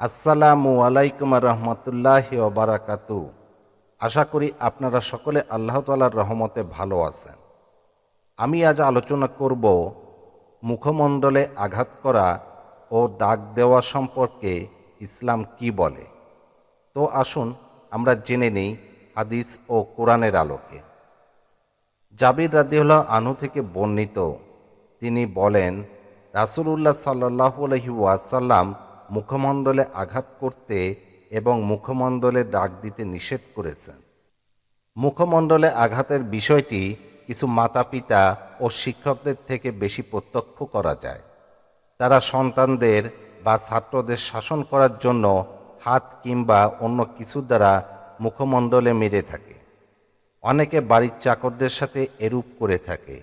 আসসালামু আলাইকুম রহমতুল্লাহ বারাকাতু আশা করি আপনারা সকলে আল্লাহ তালার রহমতে ভালো আছেন। আমি আজ আলোচনা করব মুখমণ্ডলে আঘাত করা ও দাগ দেওয়া সম্পর্কে ইসলাম কি বলে। তো আসুন আমরা জেনে নিই হাদিস ও কোরআনের আলোকে। জাবির রাদিউল্লাহ আনু থেকে বর্ণিত, তিনি বলেন, রাসূলুল্লাহ সাল্লাহু আলহি ওয়াসাল্লাম মুখমণ্ডলে আঘাত করতে এবং মুখমণ্ডলে ডাক দিতে নিষেধ করেছেন। মুখমণ্ডলে আঘাতের বিষয়টি কিছু মাতাপিতা ও শিক্ষকদের থেকে বেশি প্রত্যক্ষ করা যায়। তারা সন্তানদের বা ছাত্রদের শাসন করার জন্য হাত কিংবা অন্য কিছু দ্বারা মুখমণ্ডলে মেরে থাকে। অনেকে বাড়ির চাকরদের সাথে এরূপ করে থাকে।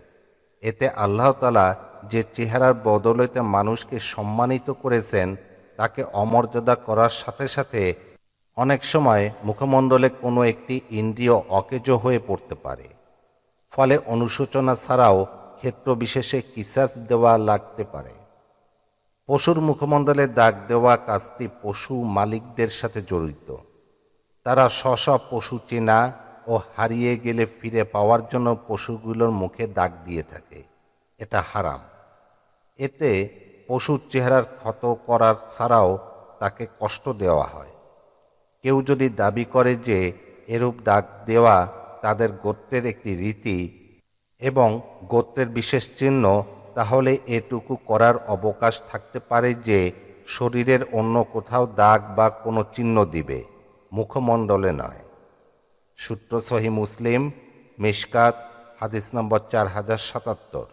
এতে আল্লাহতালা যে চেহারার বদলতে মানুষকে সম্মানিত করেছেন তাকে অমর্যাদা করার সাথে সাথে অনেক সময় মুখমণ্ডলে কোনো একটি ইন্দ্রিয় অকেজো হয়ে পড়তে পারে। ফলে অনুশোচনা ছাড়াও ক্ষেত্র বিশেষে কিসাস দেওয়া লাগতে পারে। পশুর মুখমণ্ডলে দাগ দেওয়া কাজটি পশু মালিকদের সাথে জড়িত। তারা স্ব পশু চেনা ও হারিয়ে গেলে ফিরে পাওয়ার জন্য পশুগুলোর মুখে দাগ দিয়ে থাকে। এটা হারাম। এতে পশুর চেহারার ক্ষত করার ছাড়াও তাকে কষ্ট দেওয়া হয়। কেউ যদি দাবি করে যে এরূপ দাগ দেওয়া তাদের গোত্রের একটি রীতি এবং গোত্রের বিশেষ চিহ্ন, তাহলে এটুকু করার অবকাশ থাকতে পারে যে শরীরের অন্য কোথাও দাগ বা কোনো চিহ্ন দিবে, মুখমণ্ডলে নয়। সূত্র সহি মুসলিম, মিশকাত, হাদিস নম্বর চার হাজার সাতাত্তর।